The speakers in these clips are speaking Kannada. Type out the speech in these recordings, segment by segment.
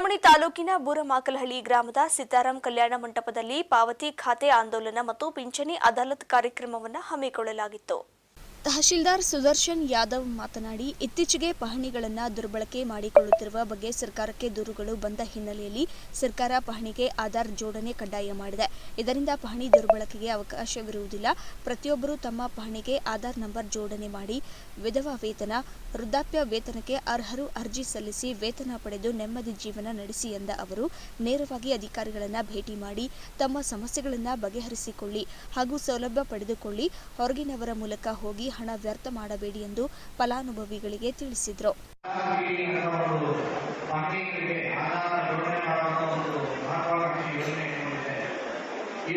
ಚಿಂತಾಮಣಿ ತಾಲೂಕಿನ ಬೂರಮಾಕಲಹಳ್ಳಿ ಗ್ರಾಮದ ಸೀತಾರಾಮ್ ಕಲ್ಯಾಣ ಮಂಟಪದಲ್ಲಿ ಪಾವತಿ ಖಾತೆ ಆಂದೋಲನ ಮತ್ತು ಪಿಂಚಣಿ ಅದಾಲತ್ ಕಾರ್ಯಕ್ರಮವನ್ನು ಹಮ್ಮಿಕೊಳ್ಳಲಾಗಿತ್ತು. ತಹಶೀಲ್ದಾರ್ ಸುದರ್ಶನ್ ಯಾದವ್ ಮಾತನಾಡಿ, ಇತ್ತೀಚೆಗೆ ಪಹಣಿಗಳನ್ನು ದುರ್ಬಳಕೆ ಮಾಡಿಕೊಳ್ಳುತ್ತಿರುವ ಬಗ್ಗೆ ಸರ್ಕಾರಕ್ಕೆ ದೂರುಗಳು ಬಂದ ಹಿನ್ನೆಲೆಯಲ್ಲಿ ಸರ್ಕಾರ ಪಹಣಿಗೆ ಆಧಾರ್ ಜೋಡಣೆ ಕಡ್ಡಾಯ ಮಾಡಿದೆ. ಇದರಿಂದ ಪಹಣಿ ದುರ್ಬಳಕೆಗೆ ಅವಕಾಶವಿರುವುದಿಲ್ಲ. ಪ್ರತಿಯೊಬ್ಬರು ತಮ್ಮ ಪಹಣಿಗೆ ಆಧಾರ್ ನಂಬರ್ ಜೋಡಣೆ ಮಾಡಿ ವಿಧವಾ ವೇತನ, ವೃದ್ಧಾಪ್ಯ ವೇತನಕ್ಕೆ ಅರ್ಹರು ಅರ್ಜಿ ಸಲ್ಲಿಸಿ ವೇತನ ಪಡೆದು ನೆಮ್ಮದಿ ಜೀವನ ನಡೆಸಿ ಎಂದ ಅವರು, ನೇರವಾಗಿ ಅಧಿಕಾರಿಗಳನ್ನು ಭೇಟಿ ಮಾಡಿ ತಮ್ಮ ಸಮಸ್ಯೆಗಳನ್ನು ಬಗೆಹರಿಸಿಕೊಳ್ಳಿ ಹಾಗೂ ಸೌಲಭ್ಯ ಪಡೆದುಕೊಳ್ಳಿ, ಹೊರಗಿನವರ ಮೂಲಕ ಹೋಗಿ ಹಣ ವ್ಯರ್ಥ ಮಾಡಬೇಡಿ ಎಂದು ಫಲಾನುಭವಿಗಳಿಗೆ ತಿಳಿಸಿದರು. ಒಂದು ಮಹತ್ವಾಕಾಂಕ್ಷಿ ಯೋಜನೆ ಇಟ್ಕೊಂಡಿದೆ ಈ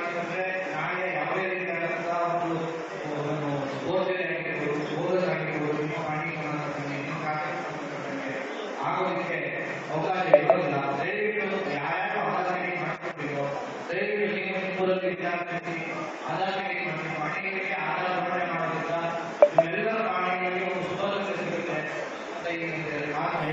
ಮಾಡ್ಕೊಂಡ್ರೆ ನಾಳೆ ಯಾವುದೇ ರೀತಿಯಾದಂತಹ ಒಂದು ಬೋರ್ವೆಲ್ ಆಗಿರ್ಬೋದು ಬೋರ್ವೆಲ್ ಆಗಿರ್ಬೋದು, ನಿಮ್ಮ ಸಂಬಂಧಪಟ್ಟಂಗೆ ನಿಮ್ಮ ಕಾರ್ಯಕ್ರಮಕ್ಕೆ ಆಗೋದಕ್ಕೆ ಅವಕಾಶ ಇರೋದಿಲ್ಲ. ದಯವಿಟ್ಟು ಯಾರ್ಯಾರು ಆಧಾರ್ ಮೀಟಿಂಗ್ ದಯವಿಟ್ಟು ನಿಮ್ಮ ವಿದ್ಯಾರ್ಥಿ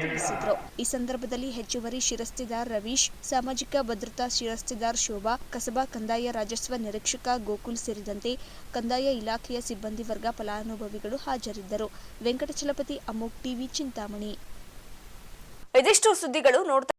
ತಿಳಿಸಿದರು. ಈ ಸಂದರ್ಭದಲ್ಲಿ ಹೆಚ್ಚುವರಿ ಶಿರಸ್ತಿದಾರ್ ರವೀಶ್, ಸಾಮಾಜಿಕ ಭದ್ರತಾ ಶಿರಸ್ತಿದಾರ್ ಶೋಭಾ, ಕಸಬಾ ಕಂದಾಯ ರಾಜಸ್ವ ನಿರೀಕ್ಷಕ ಗೋಕುಲ್ ಸೇರಿದಂತೆ ಕಂದಾಯ ಇಲಾಖೆಯ ಸಿಬ್ಬಂದಿ ವರ್ಗ ಫಲಾನುಭವಿಗಳು ಹಾಜರಿದ್ದರು. ವೆಂಕಟಚಲಪತಿ ಅಮೋಕ್ ಟಿವಿ, ಚಿಂತಾಮಣಿ. ಇದಿಷ್ಟು ಸುದ್ದಿಗಳು ನೋಡ್ತಾ